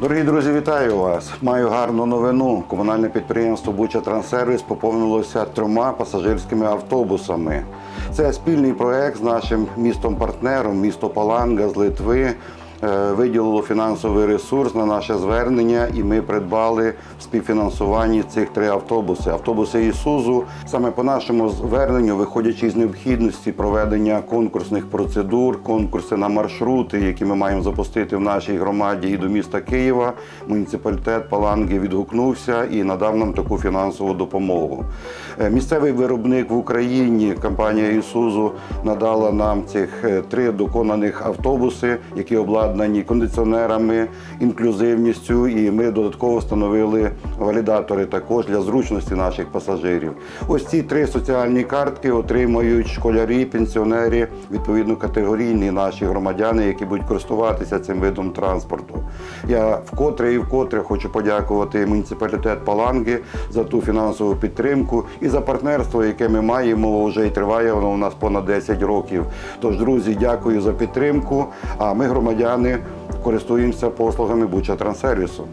Дорогі друзі, вітаю вас! Маю гарну новину. Комунальне підприємство Буча Транссервіс поповнилося трьома пасажирськими автобусами. Це спільний проект з нашим містом-партнером, місто Паланга з Литви. Е, Виділило фінансовий ресурс на наше звернення, і ми придбали в співфінансуванні цих три автобуси. Автобуси Ісузу саме по нашому зверненню, виходячи з необхідності проведення конкурсних процедур, конкурси на маршрути, які ми маємо запустити в нашій громаді і до міста Києва. Муніципалітет Паланги відгукнувся і надав нам таку фінансову допомогу. Е, Місцевий виробник в Україні, компанія Ісузу, надала нам цих е, три доконаних автобуси, які обладнані кондиціонерами, інклюзивністю, і ми додатково встановили валідатори також для зручності наших пасажирів. Ось ці три соціальні картки отримають школярі, пенсіонери, відповідно категорійні наші громадяни, які будуть користуватися цим видом транспорту. Я вкотре і вкотре хочу подякувати муніципалітет Паланги за ту фінансову підтримку і за партнерство, яке ми маємо вже і триває воно у нас понад 10 років. Тож, друзі, дякую за підтримку. А ми, громадяни, користуємося послугами Буча Транссервісу.